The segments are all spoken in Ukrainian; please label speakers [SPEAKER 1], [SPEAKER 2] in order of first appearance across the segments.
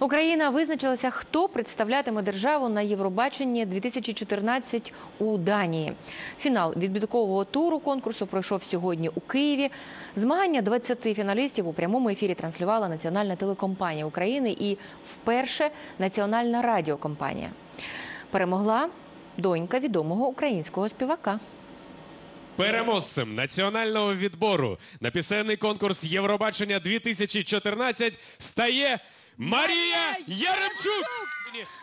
[SPEAKER 1] Україна визначилася, хто представлятиме державу на Євробаченні 2014 у Данії. Фінал відбіркового туру конкурсу пройшов сьогодні у Києві. Змагання 20 фіналістів у прямому ефірі транслювала Національна телекомпанія України і вперше Національна радіокомпанія. Перемогла донька відомого українського співака.
[SPEAKER 2] Переможцем національного відбору на пісенний конкурс Євробачення 2014 стає Марія Яремчук.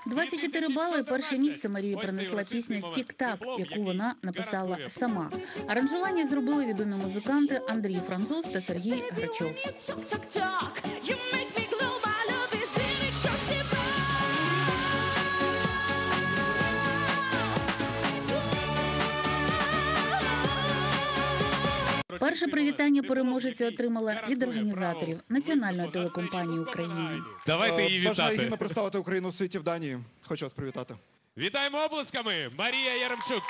[SPEAKER 3] 24 бали. Перше місце Марії принесла пісня Тік-так, яку вона написала сама. Аранжування зробили відомі музиканти Андрій Француз та Сергій Грачов. Перше привітання переможеця отримала від організаторів Національної телекомпанії України.
[SPEAKER 2] Давайте її
[SPEAKER 4] вітати. Бажаю гідно представити Україну у світі в Данії. Хочу вас привітати.
[SPEAKER 2] Вітаємо облисками. Марія Яремчук.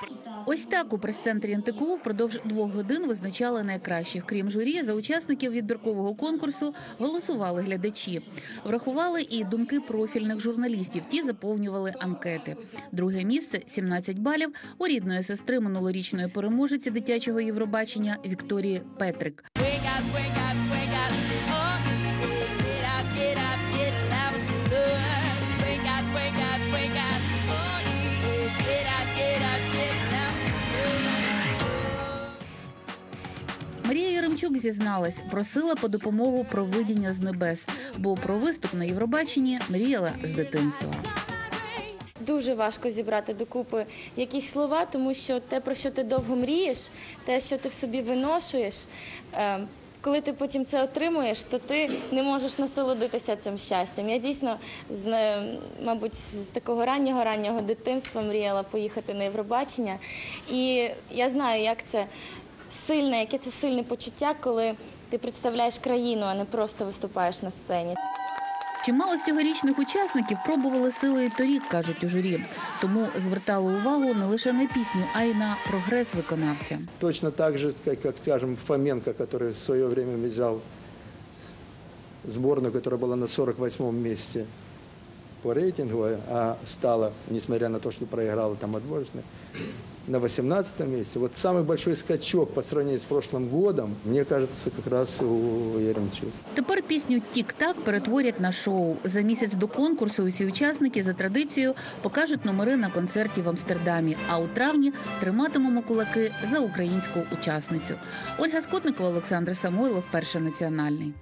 [SPEAKER 3] Ось так у прес-центрі НТКУ впродовж двох годин визначали найкращих. Крім журі, за учасників відбіркового конкурсу голосували глядачі. Врахували і думки профільних журналістів. Ті заповнювали анкети. Друге місце 17 балів у рідної сестри минулорічної переможиці дитячого Євробачення Вікторії Петрик.
[SPEAKER 5] Wake up, wake up, wake up.
[SPEAKER 3] Марія зізналась, просила по допомогу провидіння з небес, бо про виступ на Євробаченні мріяла з дитинства.
[SPEAKER 6] Дуже важко зібрати докупи якісь слова, тому що те, про що ти довго мрієш, те, що ти в собі виношуєш, е, коли ти потім це отримуєш, то ти не можеш насолодитися цим щастям. Я дійсно з е, мабуть з такого раннього раннього дитинства мріяла поїхати на Євробачення. І я знаю, як це сильне, яке це сильне почуття, коли ти представляєш країну, а не просто виступаєш на сцені.
[SPEAKER 3] Чимало з цьогорічних учасників пробували сили і торік, кажуть у журі. Тому звертали увагу не лише на пісню, а й на прогрес виконавця.
[SPEAKER 7] Точно так же, как, как, скажем, Фоменко, который в свое время взял сборную, которая была на 48-м месте по рейтингу, а стала, несмотря на то, что проиграла там отборочно, на 18 месте. Вот самый большой скачок по сравнению с прошлым годом, мне кажется, как раз у Яремчук.
[SPEAKER 3] Тепер пісню Тік-так перетворять на шоу. За місяць до конкурсу усі учасники за традицією покажуть номери на концерті в Амстердамі. А у травні триматимемо кулаки за українську учасницю. Ольга Скотникова, Олександр Самойлов, перший національний.